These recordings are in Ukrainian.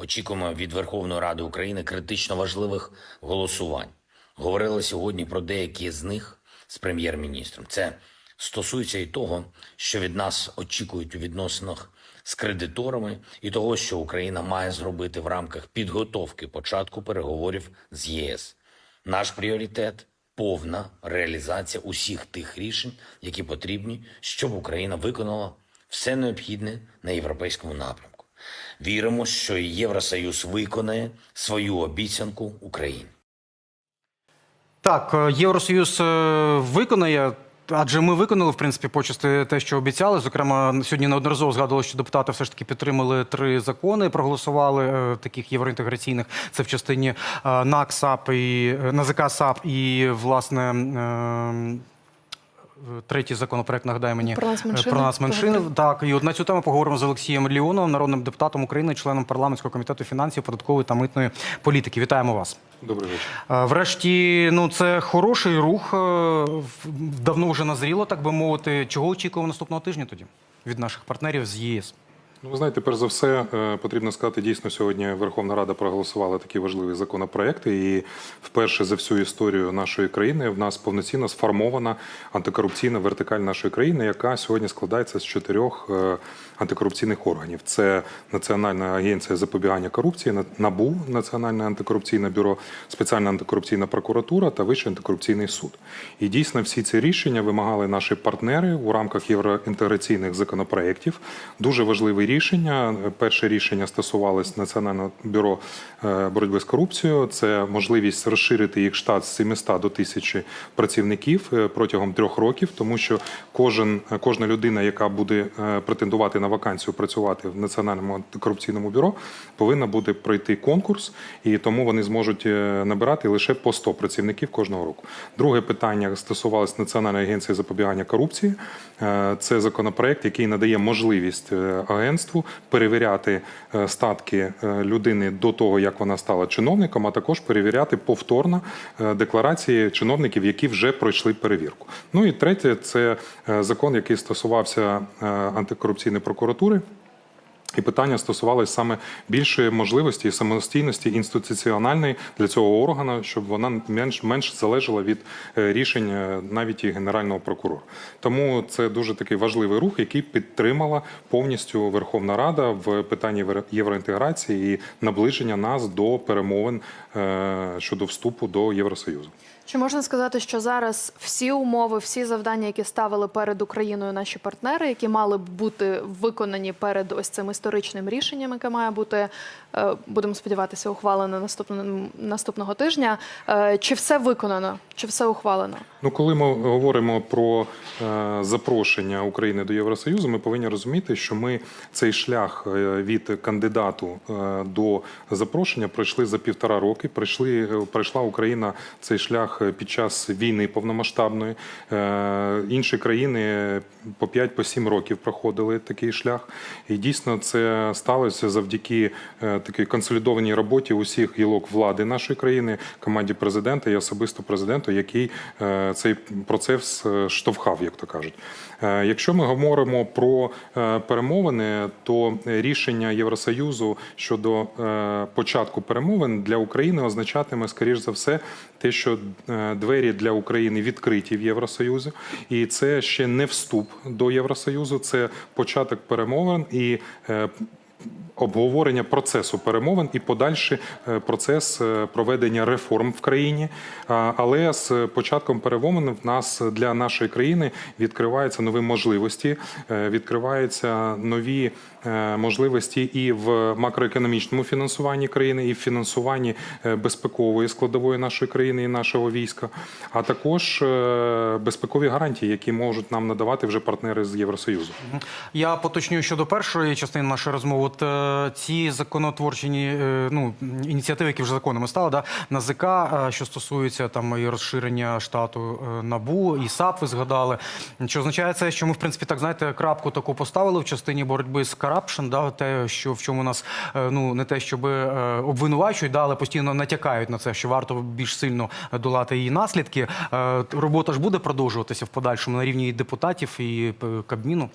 Очікуємо від Верховної Ради України критично важливих голосувань. Говорили сьогодні про деякі з них з прем'єр-міністром. Це стосується і того, що від нас очікують у відносинах з кредиторами, і того, що Україна має зробити в рамках підготовки початку переговорів з ЄС. Наш пріоритет повна реалізація усіх тих рішень, які потрібні, щоб Україна виконала все необхідне на європейському напрямку. Віримо, що Євросоюз виконає свою обіцянку Україні. Так, е, Євросоюз е, виконає. Адже ми виконали в принципі почасти те, що обіцяли. Зокрема, сьогодні неодноразово згадували, що депутати все ж таки підтримали три закони, проголосували е, таких євроінтеграційних. Це в частині НАК САП і НАЗК САП і власне. Третій законопроект нагадає мені Про нацменшини. Е, Про нацменшини. Так, і от на цю тему поговоримо з Олексієм Ліоновим, народним депутатом України, членом парламентського комітету фінансів, податкової та митної політики. Вітаємо вас. Добрий вечір. Е, Врешті, ну це хороший рух. е, Давно вже назріло, так би мовити. Чого очікуємо наступного тижня тоді від наших партнерів з ЄС? Ну, ви знаєте, перш за все, е, потрібно сказати, дійсно сьогодні Верховна Рада проголосувала такі важливі законопроекти. І вперше за всю історію нашої країни в нас повноцінно сформована антикорупційна вертикаль нашої країни, яка сьогодні складається з чотирьох е, антикорупційних органів: це Національна агенція запобігання корупції, На- НАБУ, Національне антикорупційне бюро, спеціальна антикорупційна прокуратура та Вищий антикорупційний суд. І дійсно всі ці рішення вимагали наші партнери у рамках євроінтеграційних законопроєктів. Дуже важливе рішення. Перше рішення стосувалось Національного бюро е, боротьби з корупцією. Це можливість розширити їх штат з 700 до 1000 працівників е, протягом трьох років, тому що кожен кожна людина, яка буде е, претендувати на вакансію працювати в Національному антикорупційному бюро, повинна буде пройти конкурс, і тому вони зможуть е, набирати лише по 100 працівників кожного року. Друге питання стосувалось Національної агенції запобігання корупції. Е, Це законопроект, який надає можливість е, агентству перевіряти статки людини до того, як вона стала чиновником, а також перевіряти повторно декларації чиновників, які вже пройшли перевірку. Ну і третє, це закон, який стосувався антикорупційної прокуратури. І питання стосувалося саме більшої можливості і самостійності інституціональної для цього органу, щоб вона менш менш залежала від е, рішень е, навіть і генерального прокурора. Тому це дуже такий важливий рух, який підтримала повністю Верховна Рада в питанні євро- євроінтеграції і наближення нас до перемовин е, щодо вступу до Євросоюзу. Чи можна сказати, що зараз всі умови, всі завдання, які ставили перед Україною наші партнери, які мали б бути виконані перед ось цим історичним рішенням, яке має бути, е, будемо сподіватися, ухвалене наступного наступного тижня. Е, Чи все виконано, чи все ухвалено? Ну, коли ми говоримо про е, запрошення України до Євросоюзу, ми повинні розуміти, що ми цей шлях від кандидату до запрошення пройшли за півтора роки. Пройшли, е, пройшла Україна цей шлях під час війни повномасштабної. Е, інші країни по 5-7 років проходили такий шлях. І дійсно це сталося завдяки е, такій консолідованій роботі усіх гілок влади нашої країни, команді президента і особисто президенту, який е, цей процес е, штовхав, як то кажуть. Е, Якщо ми говоримо про е, перемовини, то рішення Євросоюзу щодо е, початку перемовин для України означатиме, скоріш за все, те, що е, двері для України відкриті в Євросоюзі, і це ще не вступ до Євросоюзу, це початок перемовин і. Обговорення процесу перемовин і подальший е, процес е, проведення реформ в країні. Але з початком перемовин в нас для нашої країни відкриваються нові можливості, е, відкриваються нові можливості і в макроекономічному фінансуванні країни, і в фінансуванні безпекової складової нашої країни і нашого війська, а також безпекові гарантії, які можуть нам надавати вже партнери з Євросоюзу. Я поточню щодо першої частини нашої розмови. От е, ці законотворчі е, ну, ініціативи, які вже законами стали, да, НАЗК, е, що стосується там і розширення штату НАБУ, і САП ви згадали. Що означає це, що ми, в принципі, так знаєте, крапку таку поставили в частині боротьби з карапшн, да, те, що в чому нас ну не те, щоб обвинувачують, да, але постійно натякають на це, що варто більш сильно долати її наслідки. Робота ж буде продовжуватися в подальшому на рівні і депутатів і Кабміну.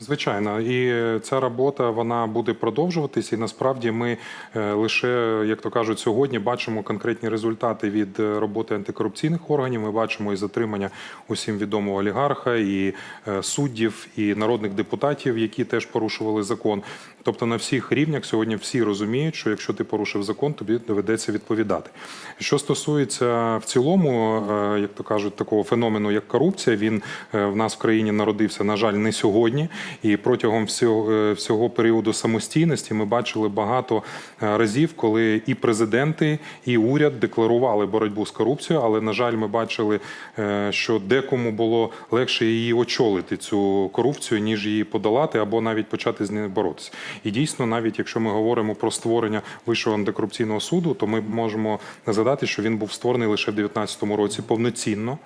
Звичайно, і ця робота вона буде продовжуватись. І насправді ми е, лише, як то кажуть, сьогодні бачимо конкретні результати від е, роботи антикорупційних органів. Ми бачимо і затримання усім відомого олігарха, і е, суддів, і народних депутатів, які теж порушували закон. Тобто на всіх рівнях сьогодні всі розуміють, що якщо ти порушив закон, тобі доведеться відповідати. Що стосується в цілому, як то кажуть, такого феномену, як корупція, він в нас в країні народився, на жаль, не сьогодні. І протягом всього, е, всього періоду самостійності ми бачили багато е, разів, коли і президенти, і уряд декларували боротьбу з корупцією, але на жаль, ми бачили, е, що декому було легше її очолити цю корупцію, ніж її подолати або навіть почати з нею боротися. І дійсно, навіть якщо ми говоримо про створення вищого антикорупційного суду, то ми можемо згадати, що він був створений лише в 2019 році повноцінно,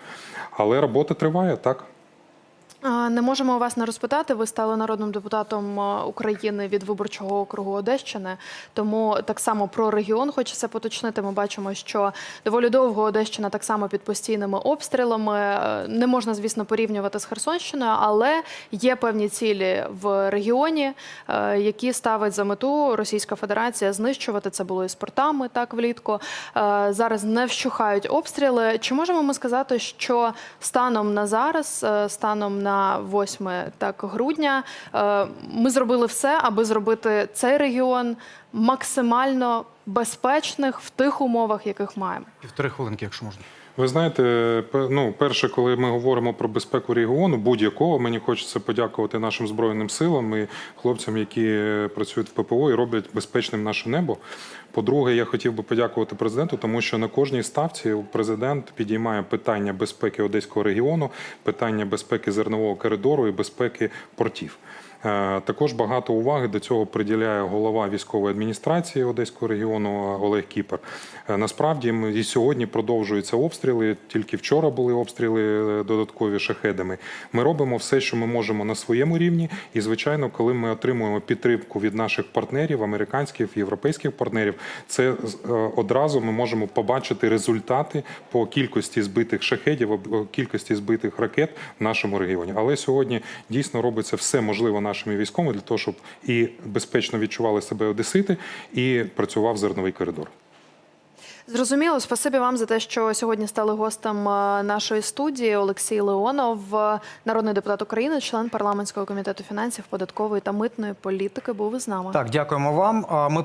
але робота триває так. Не можемо вас не розпитати. Ви стали народним депутатом України від виборчого округу Одещини. Тому так само про регіон хочеться поточнити. Ми бачимо, що доволі довго Одещина так само під постійними обстрілами. Е, Не можна, звісно, порівнювати з Херсонщиною, але є певні цілі в регіоні, е, які ставить за мету Російська Федерація знищувати. Це було і з портами так влітку. Е, Зараз не вщухають обстріли. Чи можемо ми сказати, що станом на зараз, е, станом на 8 так грудня, е, ми зробили все, аби зробити цей регіон максимально безпечних в тих умовах, яких маємо? Півтори хвилинки, якщо можна. Ви знаєте, ну, перше, коли ми говоримо про безпеку регіону, будь-якого, мені хочеться подякувати нашим збройним силам і хлопцям, які працюють в ППО і роблять безпечним наше небо. По-друге, я хотів би подякувати президенту, тому що на кожній ставці президент підіймає питання безпеки одеського регіону, питання безпеки зернового коридору і безпеки портів. Е, Також багато уваги до цього приділяє голова військової адміністрації Одеського регіону Олег Кіпер. Е, Насправді і сьогодні продовжуються обстріли. Тільки вчора були обстріли е, додаткові шахедами. Ми робимо все, що ми можемо на своєму рівні. І звичайно, коли ми отримуємо підтримку від наших партнерів, американських європейських партнерів, це е, одразу ми можемо побачити результати по кількості збитих шахедів, або кількості збитих ракет в нашому регіоні. Але сьогодні дійсно робиться все можливе нашими військовими для того, щоб і безпечно відчували себе одесити, і працював зерновий коридор. Зрозуміло, спасибі вам за те, що сьогодні стали гостем е, нашої студії. Олексій Леонов, е, народний депутат України, член парламентського комітету фінансів, податкової та митної політики, був із нами. Так, дякуємо вам. Ми